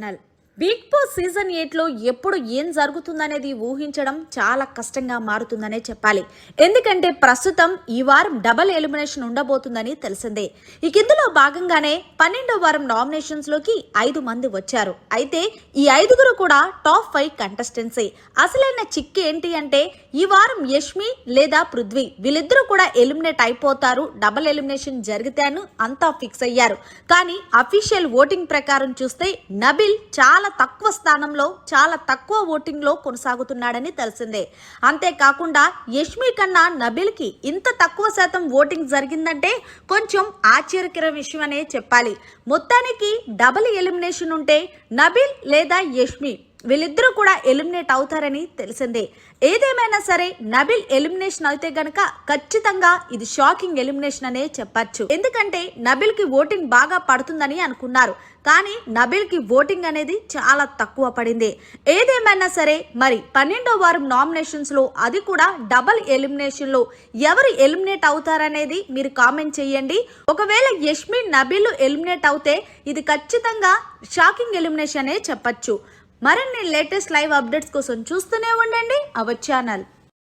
Channel big boss season ఎయిట్లో ఎప్పుడు ఏం జరుగుతుందనేది ఊహించడం చాలా కష్టంగా మారుతుందనే చెప్పాలి. ఎందుకంటే ప్రస్తుతం ఈ వారం డబల్ ఎలిమినేషన్ ఉండబోతుందని తెలిసిందే. ఇక ఇందులో భాగంగానే పన్నెండో వారం నామినేషన్స్లోకి ఐదు మంది వచ్చారు. అయితే ఈ ఐదుగురు కూడా టాప్ ఫైవ్ కంటెస్టెన్సీ అసలైన చిక్కు ఏంటి అంటే ఈ వారం యష్మి లేదా పృథ్వీ వీళ్ళిద్దరూ కూడా ఎలిమినేట్ అయిపోతారు. డబల్ ఎలిమినేషన్ జరిగితే అంతా ఫిక్స్ అయ్యారు. కానీ అఫీషియల్ ఓటింగ్ ప్రకారం చూస్తే నబిల్ చాలా తక్కువ స్థానంలో చాలా తక్కువ ఓటింగ్లో కొనసాగుతున్నాడని తెలిసిందే. అంతేకాకుండా యష్మి కన్నా నబిల్కి ఇంత తక్కువ శాతం ఓటింగ్ జరిగిందంటే కొంచెం ఆశ్చర్యకర విషయం అనే చెప్పాలి. మొత్తానికి డబుల్ ఎలిమినేషన్ ఉంటే నబిల్ లేదా యష్మి వీళ్ళిద్దరూ కూడా ఎలిమినేట్ అవుతారని తెలిసిందే. ఏదేమైనా సరే నబిల్ ఎలిమినేషన్ అయితే గనక ఖచ్చితంగా ఇది షాకింగ్ ఎలిమినేషన్ అనే చెప్పచ్చు. ఎందుకంటే నబిల్కి ఓటింగ్ బాగా పడుతుందని అనుకున్నారు. కానీ నబిల్కి ఓటింగ్ అనేది చాలా తక్కువ పడింది. ఏదేమైనా సరే మరి పన్నెండో వారం నామినేషన్స్లో అది కూడా డబల్ ఎలిమినేషన్లో ఎవరు ఎలిమినేట్ అవుతారనేది మీరు కామెంట్ చేయండి. ఒకవేళ యష్మి నబిల్ ఎలిమినేట్ అవుతే ఇది ఖచ్చితంగా షాకింగ్ ఎలిమినేషన్ అనే చెప్పచ్చు. మరిన్ని లేటెస్ట్ లైవ్ అప్డేట్స్ కోసం చూస్తూనే ఉండండి. Our channel.